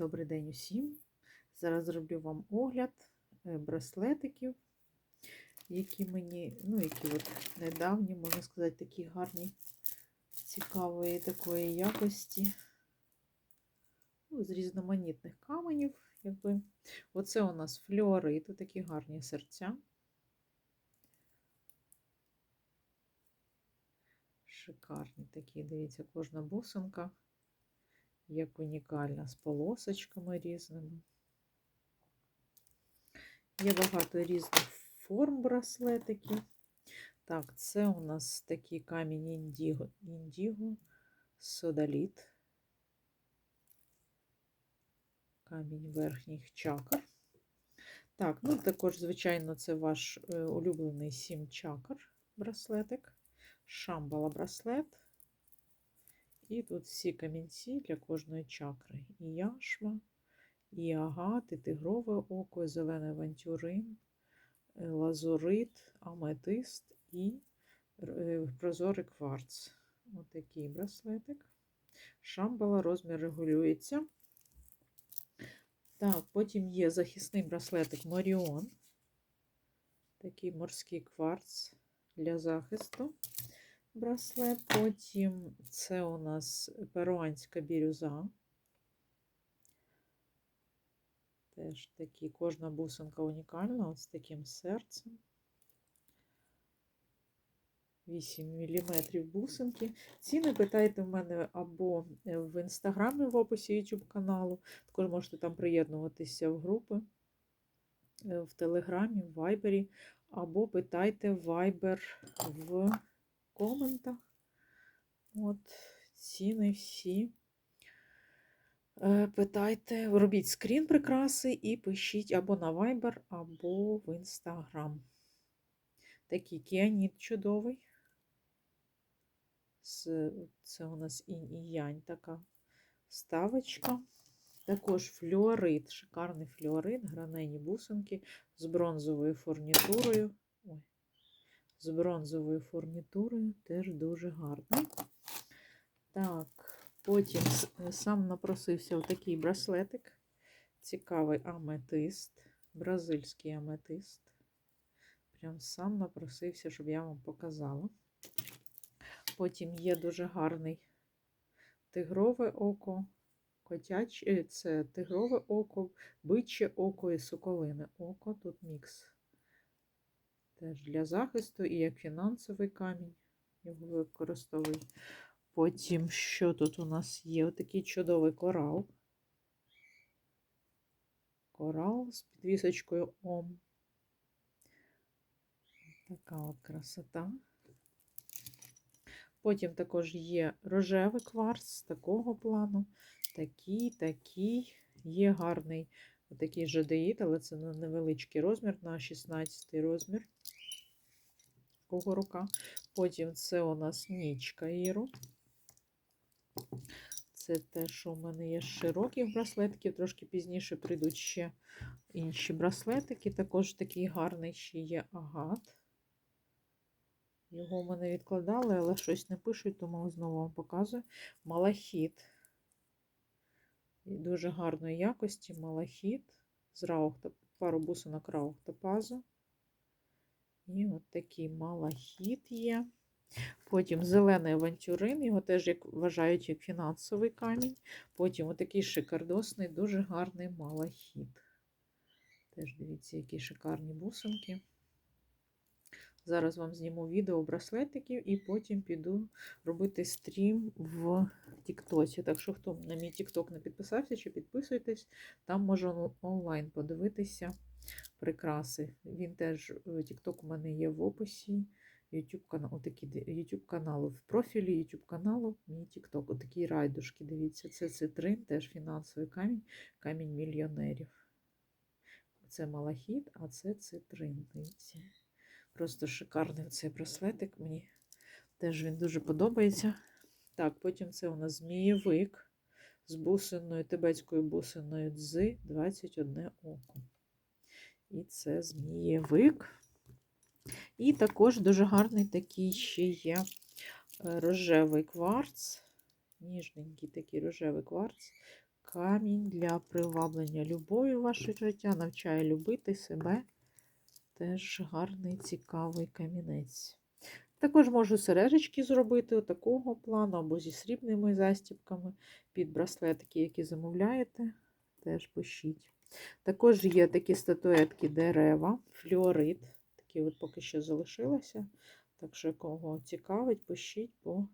Добрий день усім. Зараз зроблю вам огляд е, браслетиків, які мені, ну, які от недавні, можна сказати, такі гарні, цікавої такої якості. Ну, з різноманітних каменів. Якби. Оце у нас флюорити, такі гарні серця. Шикарні такі, дивіться, кожна бусинка як унікальна, з полосочками різними. Є багато різних форм браслетиків. Так, це у нас такий камінь індіго, індіго содаліт. Камінь верхніх чакр. Так, ну також, звичайно, це ваш е, улюблений сім чакр браслетик, шамбала браслет. І тут всі камінці для кожної чакри. І яшма, і агат, і тигрове око, і зелений авантюрин, е, лазурит, аметист і е, прозорий кварц. Отакий браслетик. Шамбала, розмір регулюється. Так, потім є захисний браслетик Моріон. Такий морський кварц для захисту браслет. Потім це у нас перуанська бірюза. Теж такі, кожна бусинка унікальна, от з таким серцем. 8 мм бусинки. Ціни питайте в мене або в інстаграмі в описі YouTube каналу. Також можете там приєднуватися в групи, е, в Телеграмі, в Вайбері, або питайте Вайбер в коментах. От, ціни всі. Е, питайте, робіть скрін прикраси і пишіть або на Viber, або в Instagram. Такий кіаніт чудовий. Це у нас інь і янь така ставочка. Також флюорит, шикарний флюорит, гранені бусинки з бронзовою фурнітурою. Ой, з бронзовою фурнітурою, теж дуже гарний. Так, потім сам напросився отакий браслетик. Цікавий аметист, бразильський аметист. Прям сам напросився, щоб я вам показала. Потім є дуже гарний тигрове око, котяче, е, це тигрове око, биче око і соколине око. Тут мікс теж для захисту і як фінансовий камінь його використовують. Потім, що тут у нас є? Отакий чудовий корал. Корал з підвісочкою Ом. Така от красота. Потім також є рожевий кварц такого плану. Такий, такий. Є гарний отакий жадеїд, але це на невеличкий розмір, на 16 розмір. Кого рука. Потім це у нас нічка Іру. Це те, що у мене є широких браслетиків. Трошки пізніше прийдуть ще інші браслетики. Також такий гарний ще є агат. Його в мене відкладали, але щось не пишуть, тому знову вам показую. Малахіт. Дуже гарної якості малахіт з раухта, пару бусинок раухтопазу. І от такий малахіт є. Потім зелений авантюрин, його теж як вважають як фінансовий камінь. Потім отакий шикардосний, дуже гарний малахіт. Теж дивіться, які шикарні бусинки. Зараз вам зніму відео браслетиків і потім піду робити стрім в Тіктоці. Так що, хто на мій Тікток не підписався, чи підписуйтесь, там можна онлайн подивитися прикраси. Він теж Тікток у мене є в описі. YouTube канал, отакі YouTube каналу. В профілі YouTube каналу мій TikTok. Отакі райдушки, дивіться, це цитрин, теж фінансовий камінь, камінь мільйонерів. Це малахіт, а це цитрин. Дивіться. Просто шикарний цей браслетик. Мені теж він дуже подобається. Так, потім це у нас змієвик з бусиною, тибетською бусиною дзи 21 око. І це змієвик. І також дуже гарний такий ще є е, рожевий кварц. Ніжненький такий рожевий кварц. камінь для приваблення любові в ваше життя, навчає любити себе. Теж гарний, цікавий камінець. Також можу сережечки зробити такого плану, або зі срібними застібками під браслетики, які замовляєте, теж пишіть. Також є такі статуетки дерева, флюорит. Такі от поки що залишилося. Так що, кого цікавить, пишіть, бо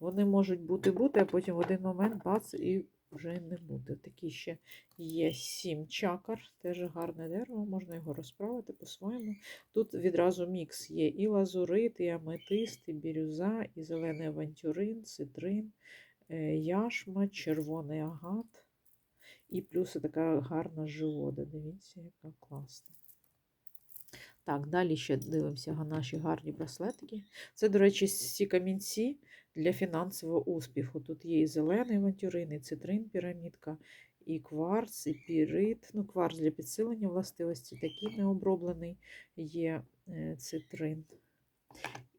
вони можуть бути бути, а потім в один момент бац і вже не буде. Такі ще є сім чакар, теж гарне дерево, можна його розправити по-своєму. Тут відразу мікс є і лазурит, і аметист, і бірюза, і зелений авантюрин, цитрин, е, яшма, червоний агат. І плюс така гарна живода. Дивіться, яка класна. Так, далі ще дивимося на наші гарні браслетики. Це, до речі, всі камінці для фінансового успіху. Тут є і зелений авантюрин, і цитрин, пірамідка, і кварц, і пірит. Ну, кварц для підсилення властивості, такий необроблений є е, цитрин.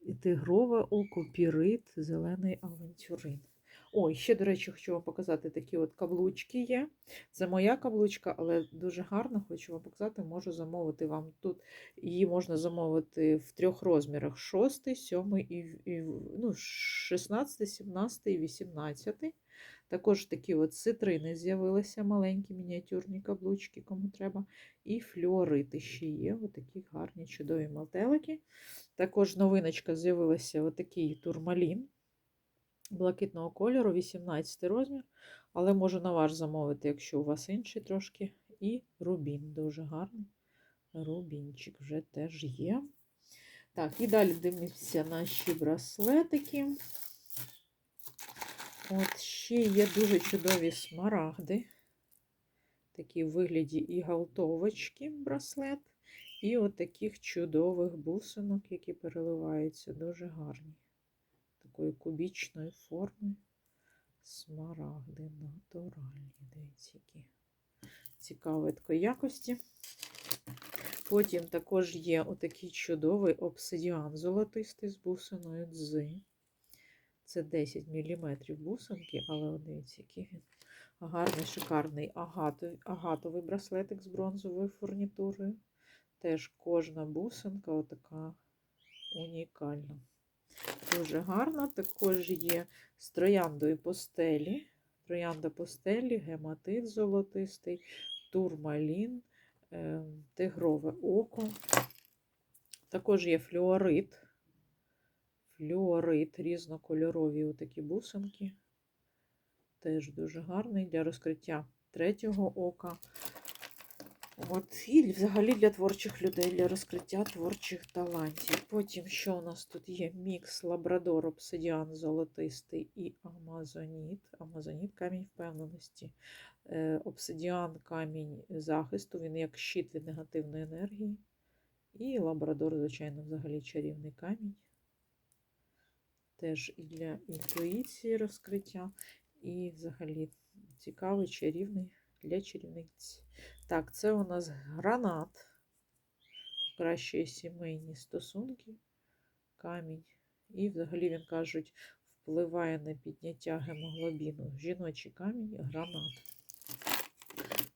І тигрове око, пірит, зелений авантюрин. Ой, ще, до речі, хочу вам показати такі от каблучки є. Це моя каблучка, але дуже гарно, хочу вам показати, можу замовити вам тут. Її можна замовити в трьох розмірах: 6, 7 і, і ну, 16, 17 і 18. Також такі от цитрини з'явилися, маленькі мініатюрні каблучки, кому треба. І флюорити ще є. Отакі гарні, чудові малтелики. Також новиночка з'явилася отакий турмалін блакитного кольору, 18 розмір. Але можу на ваш замовити, якщо у вас інший трошки. І рубін дуже гарний. Рубінчик вже теж є. Так, і далі дивимося наші браслетики. От ще є дуже чудові смарагди. Такі в вигляді і галтовочки браслет, і от таких чудових бусинок, які переливаються, дуже гарні. Такої кубічної форми. Смарагди натуральні. Дивіться, такої якості. Потім також є отакий чудовий обсидіан золотистий з бусиною дзи. Це 10 мм бусинки, але дивіться, який він гарний, шикарний агатовий, агатовий браслетик з бронзовою фурнітурою. Теж кожна бусинка отака унікальна. Дуже гарна. Також є з трояндою постелі. Троянда постелі, гематит золотистий, турмалін, е, тигрове око. Також є флюорит. Флюорит, різнокольорові отакі бусинки. Теж дуже гарний для розкриття третього ока. От, І взагалі для творчих людей, для розкриття творчих талантів. Потім, що у нас тут є? Мікс Лабрадор, обсидіан золотистий і Амазоніт. Амазоніт камінь впевненості. Е, Обсидіан камінь захисту, він як щит від негативної енергії. І лабрадор, звичайно, взагалі чарівний камінь. Теж і для інтуїції розкриття, і взагалі цікавий чарівний для чарівниць. Так, це у нас гранат. Кращі сімейні стосунки, камінь. І взагалі, він кажуть, впливає на підняття гемоглобіну. Жіночий камінь, гранат.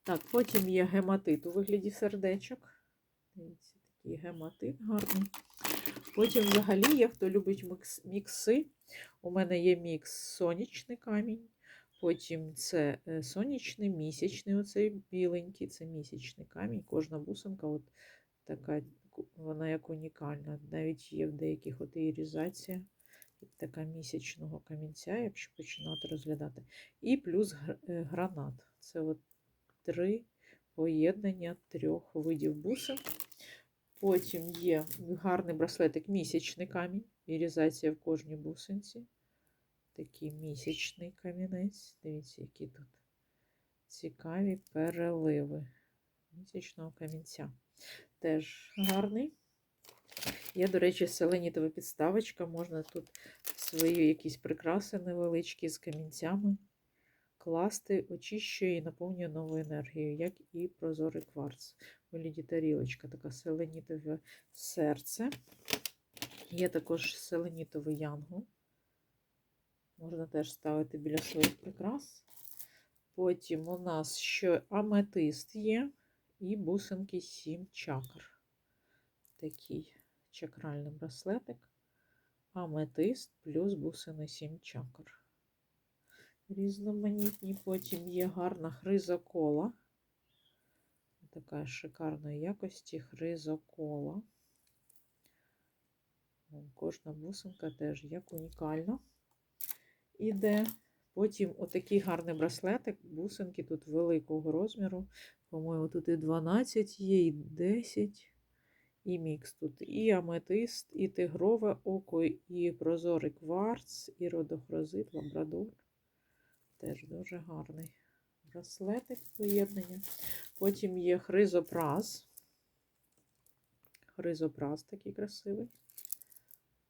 Так, потім є гематит у вигляді сердечок. Дивіться, такий гематит гарний. Потім, взагалі, є, хто любить мікси. У мене є мікс сонячний камінь. Потім це е, сонячний, місячний, оцей біленький, це місячний камінь. Кожна бусинка от така, вона як унікальна. Навіть є в деяких от ірізація така місячного камінця, якщо починати розглядати. І плюс е, гранат. Це от три поєднання трьох видів бусин. Потім є гарний браслетик місячний камінь, ірізація в кожній бусинці такий місячний камінець. Дивіться, які тут цікаві переливи місячного камінця. Теж гарний. Є, до речі, селенітова підставочка. Можна тут свої якісь прикраси невеличкі з камінцями класти, очищує і наповнює новою енергією, як і прозорий кварц. Вигляді тарілочка, така селенітове серце. Є також селенітовий янгол. Можна теж ставити біля своїх прикрас. Потім у нас ще аметист є і бусинки 7 чакр. Такий чакральний браслетик. Аметист плюс бусини 7 чакр. Різноманітні. Потім є гарна хризокола. Така шикарної якості хризокола. Кожна бусинка теж як унікальна. Іде. Потім отакий гарний браслетик. Бусинки тут великого розміру. По-моєму, тут і 12 є, і 10. І мікс тут і аметист, і тигрове око, і прозорий кварц, і родохрозит, лабрадор. Теж дуже гарний браслетик поєднання. Потім є хризопраз. Хризопраз такий красивий.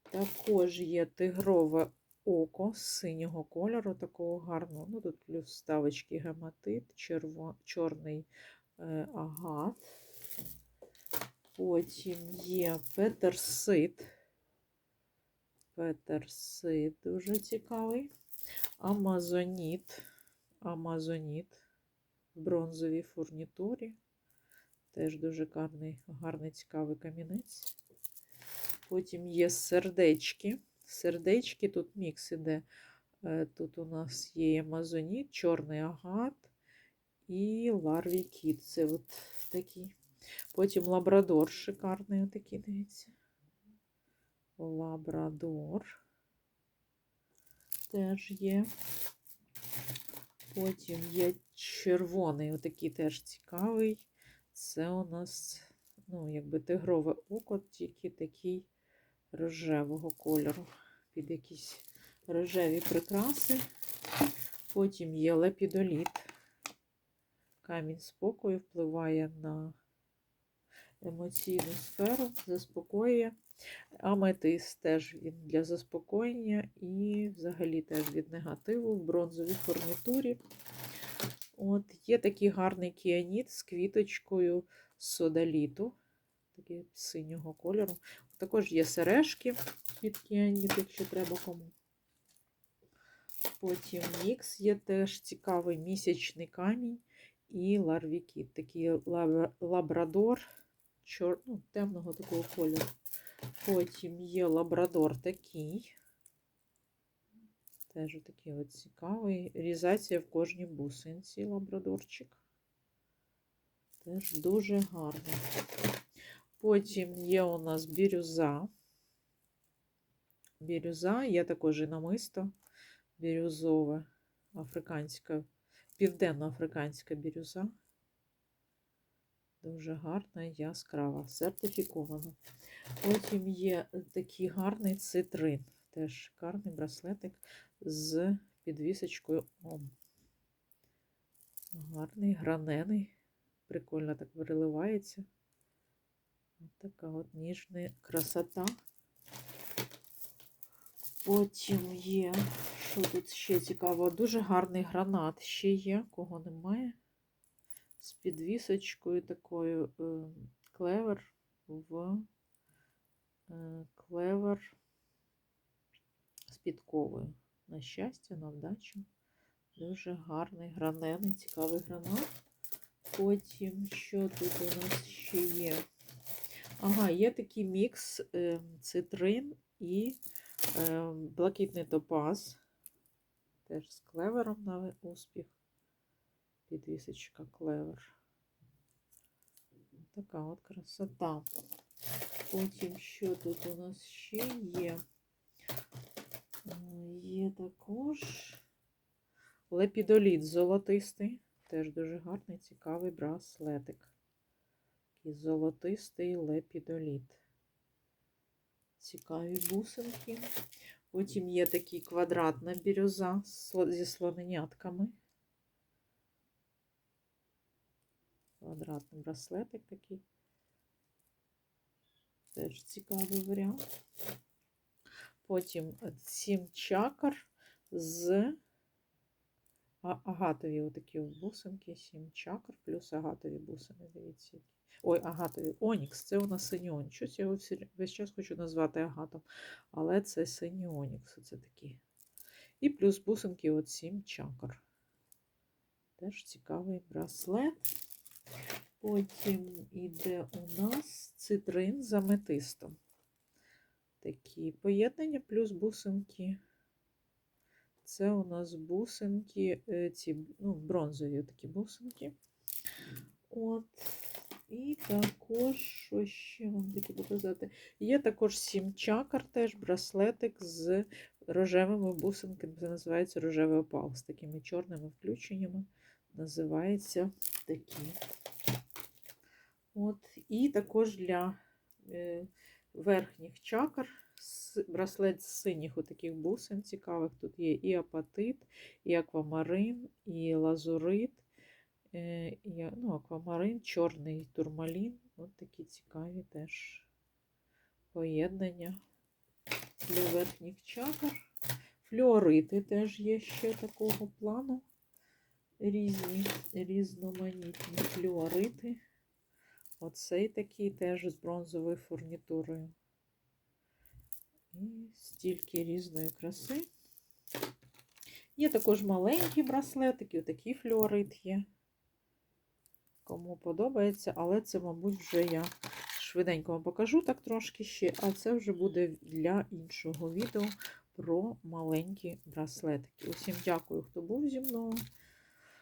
Також є тигрове око синього кольору, такого гарного. Ну, тут плюс ставочки гематит, черво, чорний е, агат. Потім є петерсит. Петерсит дуже цікавий. Амазоніт. Амазоніт в бронзовій фурнітурі. Теж дуже гарний, гарний цікавий камінець. Потім є сердечки. Сердечки, тут мікс іде. Е, Тут у нас є амазоніт, чорний агат і ларвій кіт. Це от такий. Потім лабрадор шикарний, отакий, дивіться. Лабрадор теж є. Потім є червоний, отакий теж цікавий. Це у нас, ну, якби тигрове око, тільки такий рожевого кольору. Під якісь рожеві прикраси. Потім є лепідоліт. Камінь спокою впливає на емоційну сферу, заспокоює. Аметист теж він для заспокоєння і взагалі теж від негативу в бронзовій фурнітурі. От, Є такий гарний кіаніт з квіточкою содаліту, такий синього кольору. Також є сережки від кіаніт, якщо треба кому. Потім мікс є теж цікавий місячний камінь і ларвікіт. Такий лабра- лабрадор чор... ну, темного такого кольору. Потім є лабрадор такий. Теж такий от цікавий. Різація в кожній бусинці лабрадорчик. Теж дуже гарний. Потім є у нас бірюза. Бірюза, є також і намисто бірюзове, африканська, південно-африканська бірюза. Дуже гарна, яскрава, сертифікована. Потім є такий гарний цитрин. Теж шикарний браслетик з підвісочкою Ом. Гарний, гранений. Прикольно так переливається. Ось така от ніжна красота. Потім є, що тут ще цікаво, дуже гарний гранат ще є, кого немає. З підвісочкою такою е, клевер в е, клевер з підковою. На щастя, на вдачу. Дуже гарний, гранений, цікавий гранат. Потім, що тут у нас ще є? Ага, є такий мікс е, цитрин і е, блакитний топаз. Теж з клевером на успіх. Підвісочка клевер. Така от красота. Потім, що тут у нас ще є? Е, Є також лепідоліт золотистий. Теж дуже гарний, цікавий браслетик. Такий золотистий лепідоліт. Цікаві бусинки. Потім є такий квадратна бірюза зі слоненятками. Квадратний браслетик такий. Теж цікавий варіант. Потім сім чакр з агатові отакі бусинки, сім чакр, плюс агатові бусини. Дивіться. які. Ой, агатові. Онікс, це у нас синій онікс. Щось я його весь час хочу назвати агатом, але це синій онікс. Це такі. І плюс бусинки от сім чакр. Теж цікавий браслет. Потім іде у нас цитрин з аметистом. Такі поєднання плюс бусинки. Це у нас бусинки, е, ці ну, бронзові такі бусинки. От. І також, що ще вам таке показати? Є також сім чакр, теж браслетик з рожевими бусинками. Це називається рожевий опал з такими чорними включеннями. Називається такі. От. І також для е, верхніх чакр браслет з синіх таких бусин цікавих. Тут є і апатит, і аквамарин, і лазурит, ну, аквамарин, чорний турмалін. От такі цікаві теж поєднання верхніх чакр. Флюорити теж є ще такого плану. Різні, різноманітні флюорити. Оцей такий теж з бронзовою фурнітурою. І стільки різної краси. Є також маленькі браслетики, отакий флюорит є. Кому подобається, але це, мабуть, вже я швиденько вам покажу так трошки ще, а це вже буде для іншого відео про маленькі браслетики. Усім дякую, хто був зі мною.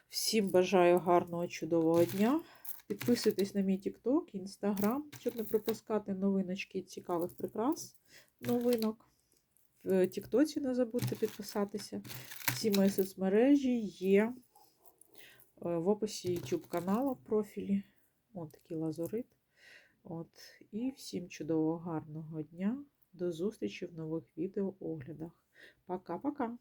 Всім бажаю гарного, чудового дня. Підписуйтесь на мій TikTok, Instagram, щоб не пропускати новиночки цікавих прикрас новинок. В Тіктоці не забудьте підписатися. Всі мої соцмережі є в описі YouTube каналу в профілі. Ось такий лазурит. От. І всім чудового, гарного дня. До зустрічі в нових відеооглядах. Пока-пока!